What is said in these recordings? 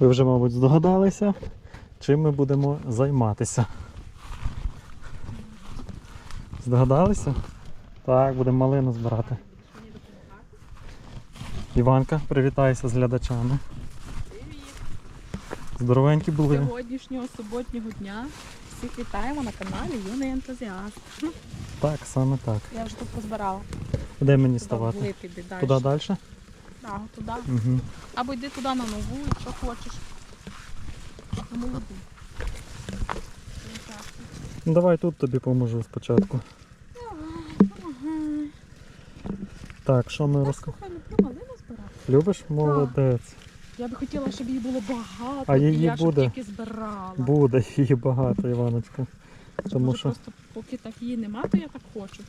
Ви вже, мабуть, здогадалися, чим ми будемо займатися. Здогадалися? Так, будемо малину збирати. Іванка, привітайся з глядачами. Здоровенькі були. Сьогоднішнього суботнього дня всіх вітаємо на каналі Юний ентузіаст. Так, саме так. Я вже тут позбирала. Де мені ставати? Туди далі? Так, туди. Угу. Або йди туди на нову, якщо хочеш. На молоду. Ну давай тут тобі поможу спочатку. Так, що ми розк... Слухай, малину збирати. Любиш? Молодець. Я би хотіла, щоб її було багато, А і я буде? щоб тільки збирала. Буде її багато, Іваночка. Тому Може, що. просто поки так її нема, то я так хочу.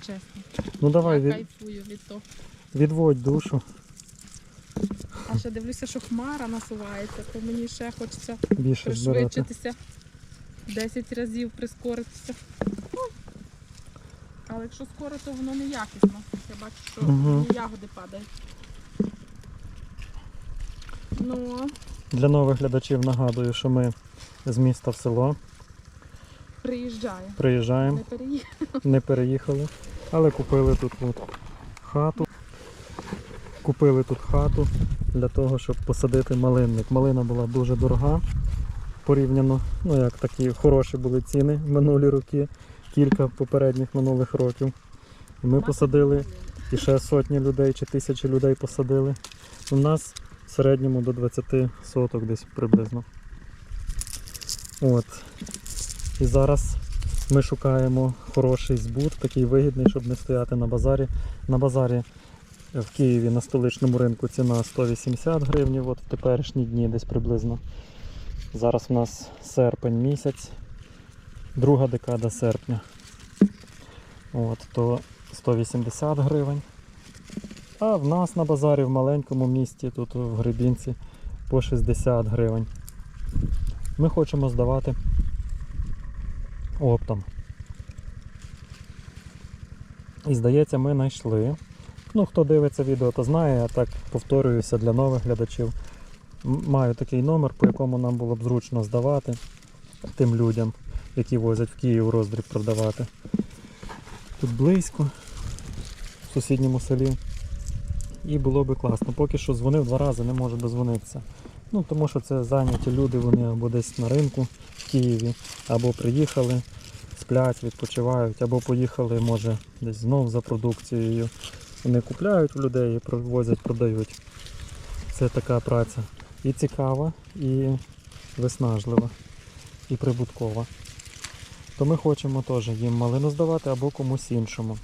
Чесно. Ну давай я від... кайфую від того. Відводь душу. А ще дивлюся, що хмара насувається, то мені ще хочеться Більше пришвидшитися. 10 разів прискоритися. Але якщо скоро, то воно не якісно. Я бачу, що і ягоди падають. Ну, Для нових глядачів нагадую, що ми з міста в село приїжджає. приїжджаємо, Не переїхав. не переїхали, але купили тут от хату. Купили тут хату для того, щоб посадити малинник. Малина була дуже дорога порівняно. Ну як такі хороші були ціни минулі роки, кілька попередніх минулих років. І ми посадили і ще сотні людей чи тисячі людей посадили. У нас в середньому до 20 соток десь приблизно. От. І зараз ми шукаємо хороший збут, такий вигідний, щоб не стояти на базарі. На базарі в Києві на столичному ринку ціна 180 гривень, от в теперішні дні десь приблизно. Зараз у нас серпень місяць, друга декада серпня. От, то 180 гривень. А в нас на базарі в маленькому місті, тут в Гребінці, по 60 гривень. Ми хочемо здавати оптом. І здається, ми знайшли. Ну, хто дивиться відео, то знає, я так повторююся для нових глядачів. Маю такий номер, по якому нам було б зручно здавати тим людям, які возять в Київ роздріб продавати. Тут близько, в сусідньому селі. І було би класно. Поки що дзвонив два рази, не можу дозвонитися. Ну, тому що це зайняті люди, вони або десь на ринку в Києві, або приїхали, сплять, відпочивають, або поїхали, може, десь знов за продукцією. Вони купляють у людей привозять, продають. Це така праця і цікава, і виснажлива, і прибуткова. То ми хочемо теж їм малину здавати або комусь іншому.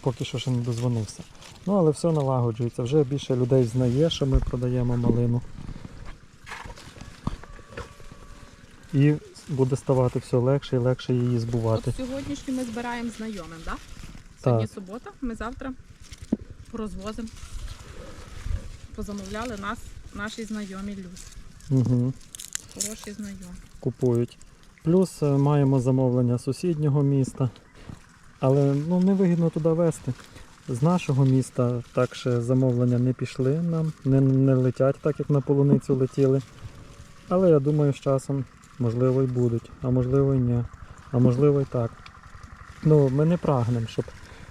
Поки що ще не дозвонився. Ну, але все налагоджується. Вже більше людей знає, що ми продаємо малину. І буде ставати все легше і легше її збувати. От сьогоднішню ми збираємо знайомим, так? Сьогодні Так. субота, ми завтра розвозимо. Позамовляли нас наші знайомі люди. Угу. Хороші знайомі. Купують. Плюс е, маємо замовлення сусіднього міста. Але ну, невигідно туди везти. З нашого міста так ще замовлення не пішли нам, не, не летять так, як на полуницю летіли. Але я думаю, з часом можливо і будуть, а можливо і ні. А можливо і так. Ну, ми не прагнемо, щоб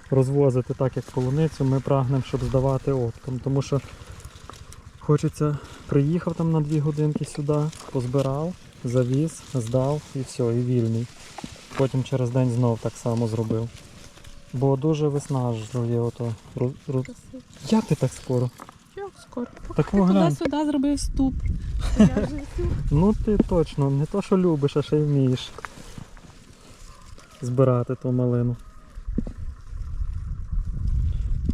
розвозити так, як полуницю, ми прагнемо, щоб здавати оптом. Тому що хочеться, приїхав там на дві годинки сюди, позбирав, завіз, здав і все, і вільний. Потім через день знов так само зробив. Бо дуже виснажує ото. ру- ру- Як ти так скоро? Як скоро? Так Ти туди-сюди зробив ступ. Ну ти точно, не то що любиш, а ще й вмієш збирати ту малину.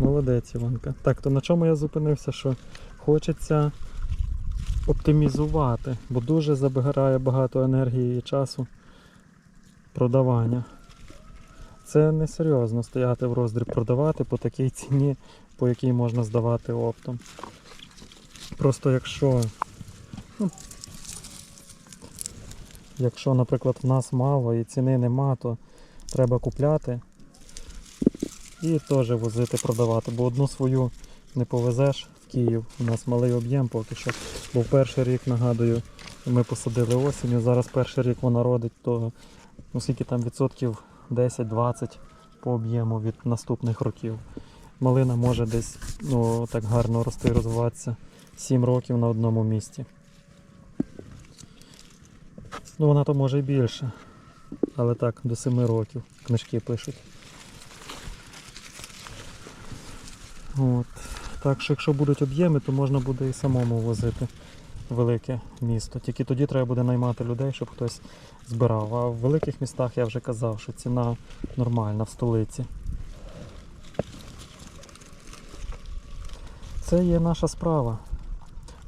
Молодець, Іванка. Так, то на чому я зупинився, що хочеться оптимізувати, бо дуже забирає багато енергії і часу продавання. Це не серйозно стояти в роздріб продавати по такій ціні, по якій можна здавати оптом. Просто якщо Якщо, наприклад, в нас мало і ціни нема, то треба купляти і теж возити продавати. Бо одну свою не повезеш в Київ. У нас малий об'єм поки що. Бо в перший рік, нагадую, ми посадили осінню, зараз перший рік вона родить, то ну, скільки там відсотків 10-20 по об'єму від наступних років. Малина може десь ну, так гарно рости і розвиватися 7 років на одному місці. Ну, вона то може і більше. Але так, до 7 років книжки пишуть. От. Так що, якщо будуть об'єми, то можна буде і самому возити велике місто. Тільки тоді треба буде наймати людей, щоб хтось збирав. А в великих містах я вже казав, що ціна нормальна в столиці. Це є наша справа.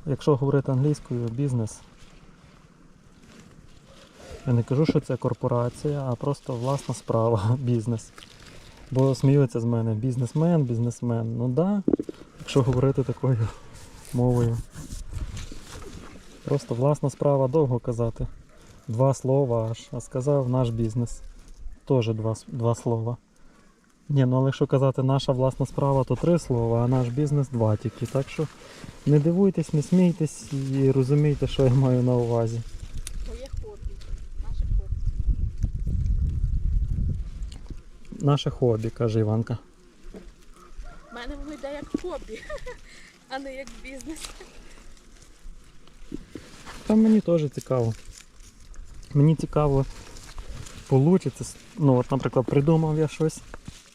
Якщо говорити англійською, бізнес. Я не кажу, що це корпорація, а просто власна справа, бізнес. Бо сміються з мене бізнесмен, бізнесмен. Ну да, якщо говорити такою мовою. Просто власна справа довго казати. Два слова аж, а сказав наш бізнес. Теж два, два слова. Ні, ну але якщо казати наша власна справа, то три слова, а наш бізнес два тільки. Так що не дивуйтесь, не смійтесь і розумійте, що я маю на увазі. Твоє хобі. Наше хобі. Наше хобі, каже Іванка. У мене воно йде як хобі, а не як бізнес. Та мені теж цікаво. Мені цікаво, получиться. Ну, от, наприклад, придумав я щось,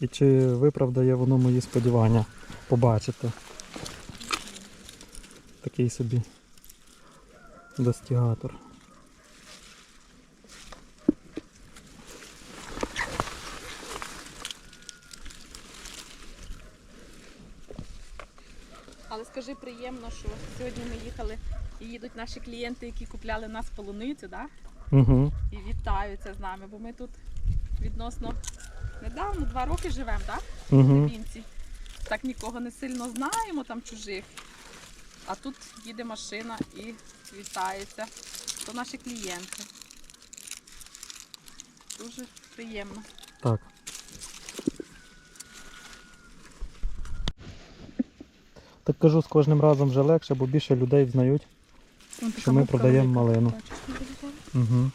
і чи виправдає воно мої сподівання побачити. Такий собі достігатор. Але скажи приємно, що сьогодні ми їхали і їдуть наші клієнти, які купляли нас полуницю, да? Угу. і вітаються з нами, бо ми тут відносно недавно, два роки живемо, так? В Угу. Вінці. Так нікого не сильно знаємо там чужих. А тут їде машина і вітається. То наші клієнти. Дуже приємно. Так. Кажу, з кожним разом вже легше, бо більше людей взнають, що ми продаємо малину. Угу.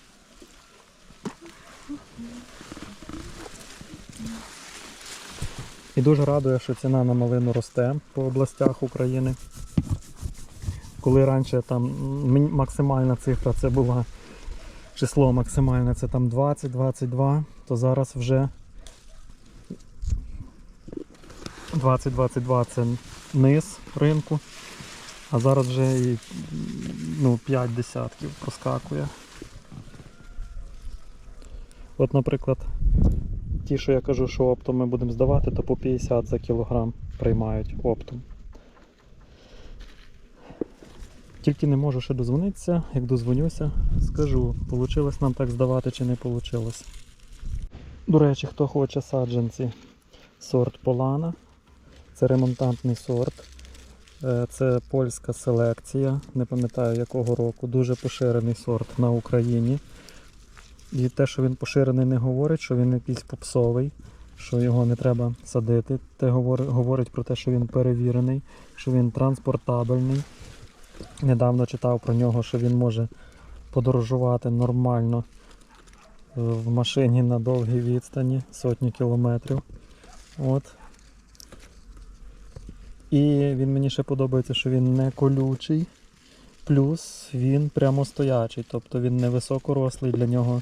І дуже радує, що ціна на малину росте по областях України. Коли раніше там м, максимальна цифра це була число максимальне це там 20-22, то зараз вже 20-22 це низ ринку, а зараз вже і ну, 5 десятків проскакує. От, наприклад, ті, що я кажу, що оптом ми будемо здавати, то по 50 за кілограм приймають оптом. Тільки не можу ще дозвонитися, як дозвонюся, скажу, вийшло нам так здавати чи не вийшло. До речі, хто хоче саджанці, сорт Полана. Це ремонтантний сорт. Е, Це польська селекція, не пам'ятаю якого року, дуже поширений сорт на Україні. І те, що він поширений, не говорить, що він якийсь попсовий, що його не треба садити. Те говорить, про те, що він перевірений, що він транспортабельний. Недавно читав про нього, що він може подорожувати нормально е, в машині на довгій відстані, сотні кілометрів. От. І він мені ще подобається, що він не колючий, плюс він прямостоячий, тобто він не високорослий, для нього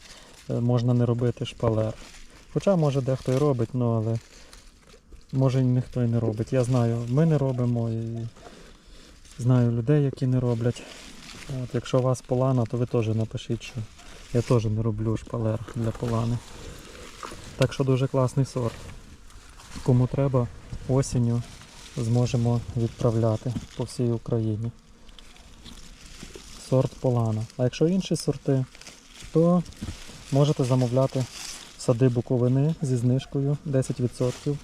е, можна не робити шпалер. Хоча може дехто і робить, ну але може ніхто і не робить. Я знаю, ми не робимо і знаю людей, які не роблять. От, якщо у вас полана, то ви теж напишіть, що я теж не роблю шпалер для полани. Так що дуже класний сорт. Кому треба, осінню зможемо відправляти по всій Україні. Сорт Полана. А якщо інші сорти, то можете замовляти сади Буковини зі знижкою 10%.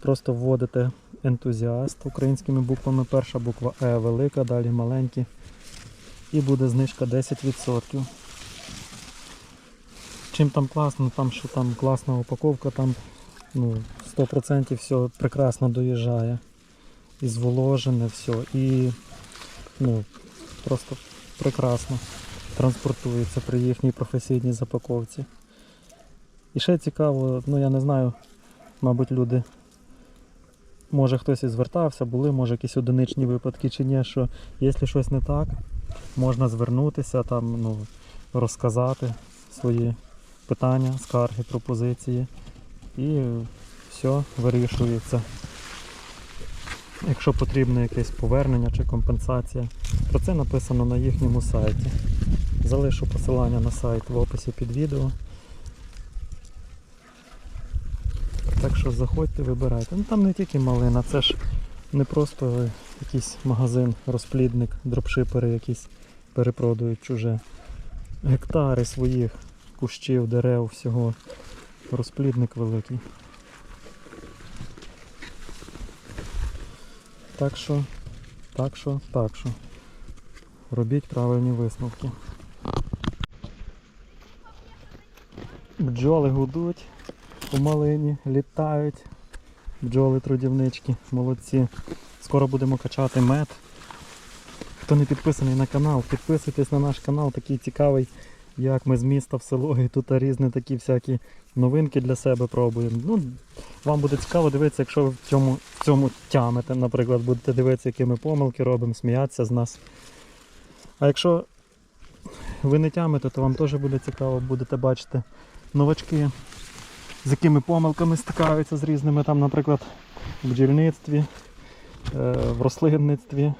Просто вводите ентузіаст українськими буквами. Перша буква Е велика, далі маленькі. І буде знижка 10%. Чим там класно, там що там класна упаковка, там ну, 100% все прекрасно доїжджає. І зволожене все. І ну, просто прекрасно транспортується при їхній професійній запаковці. І ще цікаво, ну я не знаю, мабуть, люди, може хтось і звертався, були, може якісь одиничні випадки чи ні, що якщо щось не так, можна звернутися, там, ну, розказати свої питання, скарги, пропозиції. І все вирішується. Якщо потрібно якесь повернення чи компенсація, про це написано на їхньому сайті. Залишу посилання на сайт в описі під відео. Так що заходьте, вибирайте. Ну там не тільки малина, це ж не просто якийсь магазин, розплідник, дропшипери якісь перепродають чуже. Гектари своїх кущів, дерев, всього. Розплідник великий. Так що, так що, так що. Робіть правильні висновки. Бджоли гудуть у малині, літають. Бджоли трудівнички, молодці. Скоро будемо качати мед. Хто не підписаний на канал, підписуйтесь на наш канал, такий цікавий, як ми з міста в село, і тут різні такі всякі новинки для себе пробуємо. Ну, вам буде цікаво дивитися, якщо ви в цьому, в цьому тямите, наприклад, будете дивитися, які ми помилки робимо, сміятися з нас. А якщо ви не тямите, то вам теж буде цікаво, будете бачити новачки, з якими помилками стикаються з різними там, наприклад, в бджільництві, е, в рослинництві,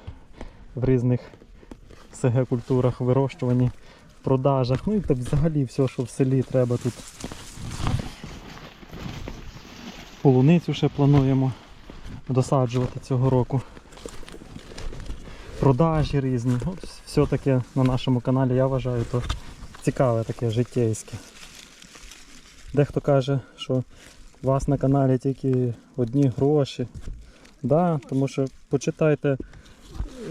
в різних СГ-культурах, вирощуванні, продажах. Ну і так взагалі все, що в селі треба тут. Полуницю ще плануємо досаджувати цього року. Продажі різні. От все таке на нашому каналі, я вважаю, то цікаве таке життєйське. Дехто каже, що у вас на каналі тільки одні гроші. Да, тому що почитайте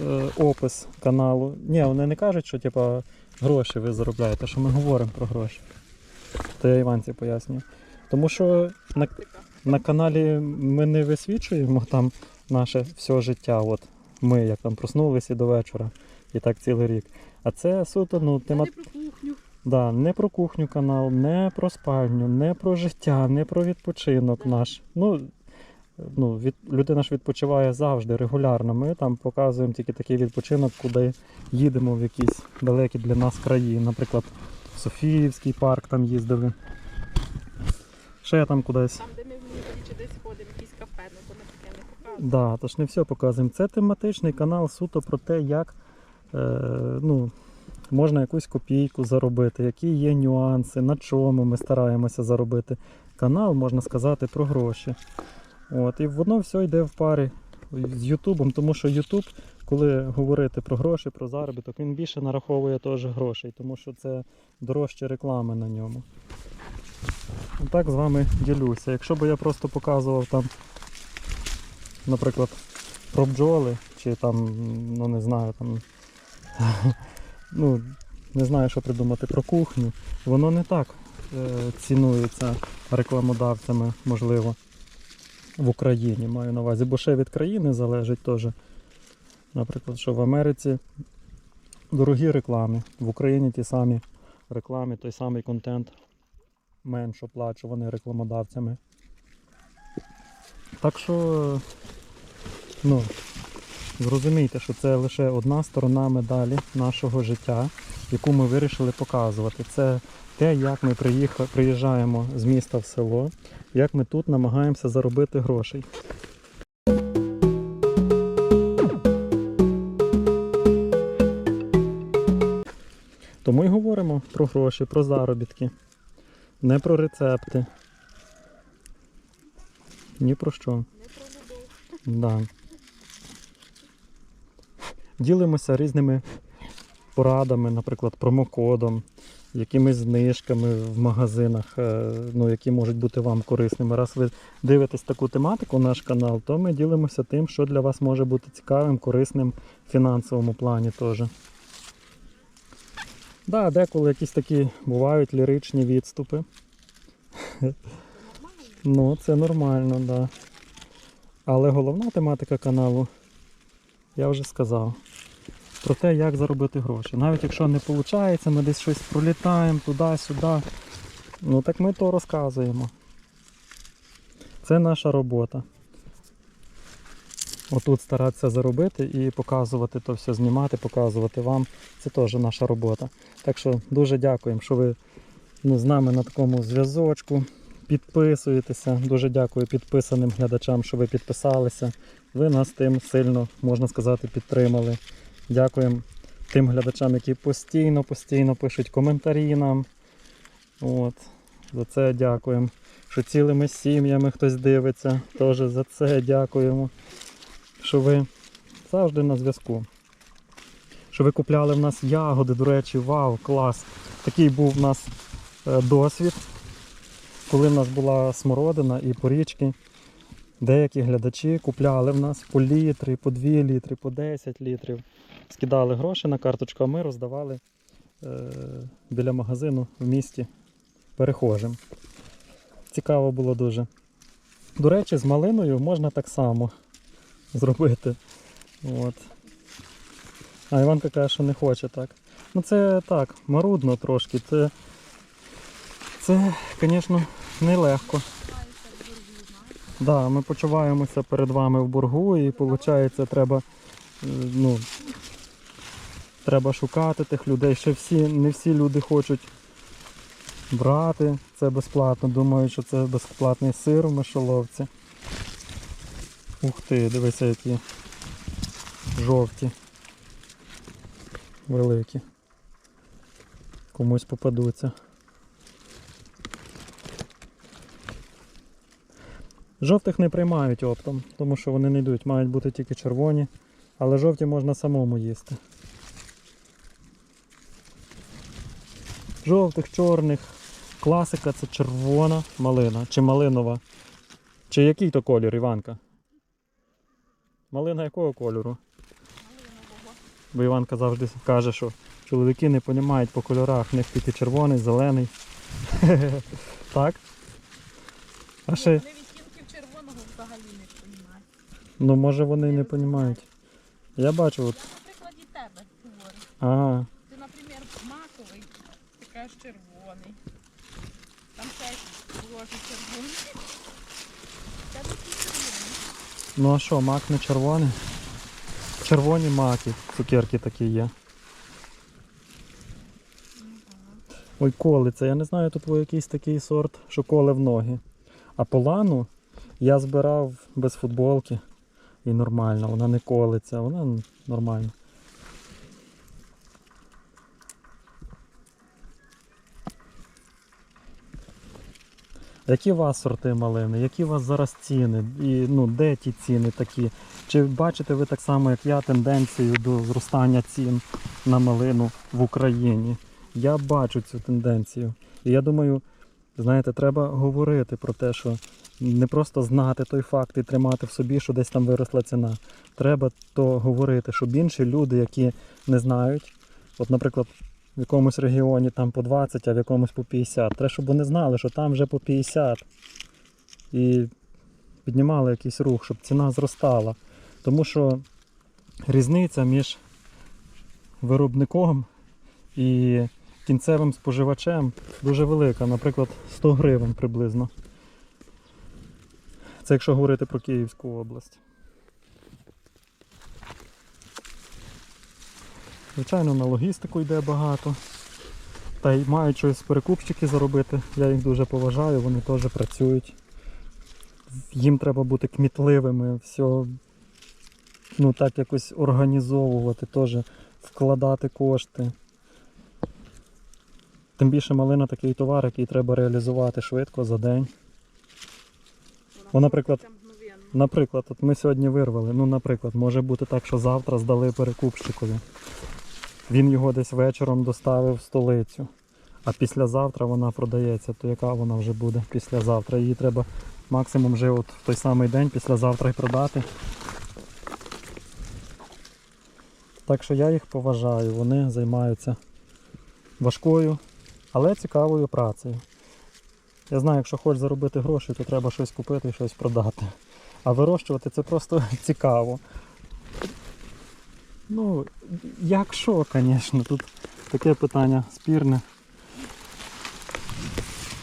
е, опис каналу. Ні, вони не кажуть, що типа, гроші ви заробляєте, що ми говоримо про гроші. То я Іванці пояснюю. Тому що на, на каналі ми не висвічуємо там наше все життя. От ми як там проснулися до вечора і так цілий рік. А це суто ну, тема... Не про кухню. Да, не про кухню канал, не про спальню, не про життя, не про відпочинок наш. Ну, ну, від, людина ж відпочиває завжди, регулярно. Ми там показуємо тільки такий відпочинок, куди їдемо в якісь далекі для нас краї. Наприклад, в Софіївський парк там їздили. Ще там кудись. Там, де ми чи десь ходимо, якісь кафе, ну то ми таке не показуємо. Да, тож не все показуємо. Це тематичний канал суто про те, як е, ну, можна якусь копійку заробити, які є нюанси, на чому ми стараємося заробити. Канал, можна сказати, про гроші. От, і воно все йде в парі з Ютубом, тому що Ютуб, коли говорити про гроші, про заробіток, він більше нараховує теж грошей, тому що це дорожче реклами на ньому. Так з вами ділюся. Якщо б я просто показував там наприклад, про бджоли, чи там, ну не знаю, там, ну, не знаю, що придумати про кухню, воно не так е, цінується рекламодавцями, можливо, в Україні маю на увазі, бо ще від країни залежить теж. Наприклад, що в Америці дорогі реклами, в Україні ті самі реклами, той самий контент менш оплачуваний рекламодавцями. Так що, ну, зрозумійте, що це лише одна сторона медалі нашого життя, яку ми вирішили показувати. Це те, як ми приїжджаємо з міста в село, як ми тут намагаємося заробити грошей. Тому й говоримо про гроші, про заробітки, не про рецепти. Ні про що. Не про любов. Да. Ділимося різними порадами, наприклад, промокодом, якимись знижками в магазинах, е, ну, які можуть бути вам корисними. Раз ви дивитесь таку тематику, наш канал, то ми ділимося тим, що для вас може бути цікавим, корисним в фінансовому плані теж. Да, деколи якісь такі бувають ліричні відступи. Нормально. Ну, це нормально, так. Да. Але головна тематика каналу я вже сказав. Про те, як заробити гроші. Навіть якщо не виходить, ми десь щось пролітаємо туди-сюди. Ну так ми то розказуємо. Це наша робота. Отут старатися заробити і показувати то все, знімати, показувати вам. Це теж наша робота. Так що дуже дякуємо, що ви ну, з нами на такому зв'язочку. Підписуєтеся. Дуже дякую підписаним глядачам, що ви підписалися. Ви нас тим сильно, можна сказати, підтримали. Дякуємо тим глядачам, які постійно, постійно пишуть коментарі нам. От. За це дякуємо. Що цілими сім'ями хтось дивиться. Теж за це дякуємо. Що ви завжди на зв'язку. Що ви купляли в нас ягоди, до речі, вау, клас. Такий був в нас е, досвід, коли в нас була смородина і порічки. Деякі глядачі купляли в нас по літри, по 2 літри, по 10 літрів. Скидали гроші на карточку, а ми роздавали е, біля магазину в місті перехожим. Цікаво було дуже. До речі, з малиною можна так само зробити. От. А Іванка каже, що не хоче так. Ну це так, марудно трошки. Це, це звісно, нелегко. Да, ми почуваємося перед вами в боргу і виходить, треба, е, ну, треба шукати тих людей. Ще всі, не всі люди хочуть брати це безплатно. Думають, що це безплатний сир в мишоловці. Ух ти, дивися, які жовті. Великі. Комусь попадуться. Жовтих не приймають оптом, тому що вони не йдуть, мають бути тільки червоні, але жовті можна самому їсти. Жовтих, чорних. Класика це червона малина чи малинова. Чи який то колір, Іванка? Малина якого кольору? Бо Іванка завжди каже, що чоловіки не розуміють по кольорах, в них тільки червоний, зелений. так? А ще, Вони відтінків червоного взагалі не розуміють. Ну може вони не розуміють. Я бачу, от, Я, на прикладі тебе говорю. а, Ти, наприклад, маковий, ти кажеш червоний. Там ще ложі червоний. Тебе всі червоні. ну а що, мак не червоний? Червоні маки, цукерки такі є. Ой, колиться. Я не знаю, тут якийсь такий сорт, що коле в ноги. А полану я збирав без футболки і нормально, вона не колиться, вона нормальна. Які у вас сорти малини? Які у вас зараз ціни? І ну, де ті ціни такі? Чи бачите ви так само, як я, тенденцію до зростання цін на малину в Україні? Я бачу цю тенденцію. І я думаю, знаєте, треба говорити про те, що не просто знати той факт і тримати в собі, що десь там виросла ціна. Треба то говорити, щоб інші люди, які не знають, от, наприклад, в якомусь регіоні там по 20, а в якомусь по 50. Треба, щоб вони знали, що там вже по 50. І піднімали якийсь рух, щоб ціна зростала. Тому що різниця між виробником і кінцевим споживачем дуже велика, наприклад, 100 гривень приблизно. Це якщо говорити про Київську область. Звичайно, на логістику йде багато. Та й мають щось перекупщики заробити. Я їх дуже поважаю, вони теж працюють. Їм треба бути кмітливими, все ну, так якось організовувати, теж вкладати кошти. Тим більше малина такий товар, який треба реалізувати швидко за день. О, наприклад, Наприклад, от ми сьогодні вирвали. Ну, наприклад, може бути так, що завтра здали перекупщикові. Він його десь вечором доставив в столицю. А післязавтра вона продається, то яка вона вже буде післязавтра? Її треба максимум вже от в той самий день, післязавтра й продати. Так що я їх поважаю, вони займаються важкою, але цікавою працею. Я знаю, якщо хочеш заробити гроші, то треба щось купити і щось продати. А вирощувати це просто цікаво. Ну, якщо, звісно, тут таке питання спірне.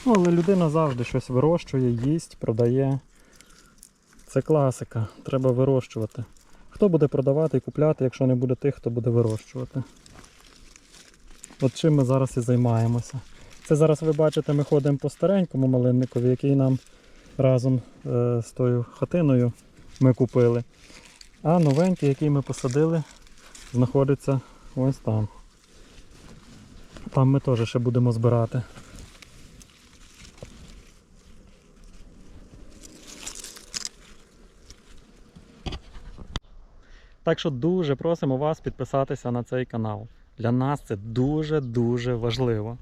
Ну, але людина завжди щось вирощує, їсть, продає. Це класика, треба вирощувати. Хто буде продавати і купляти, якщо не буде тих, хто буде вирощувати? От чим ми зараз і займаємося. Це зараз ви бачите, ми ходимо по старенькому малинникові, який нам разом е, з тою хатиною ми купили. А новенький, який ми посадили, знаходиться ось там. Там ми теж ще будемо збирати. Так що дуже просимо вас підписатися на цей канал. Для нас це дуже-дуже важливо.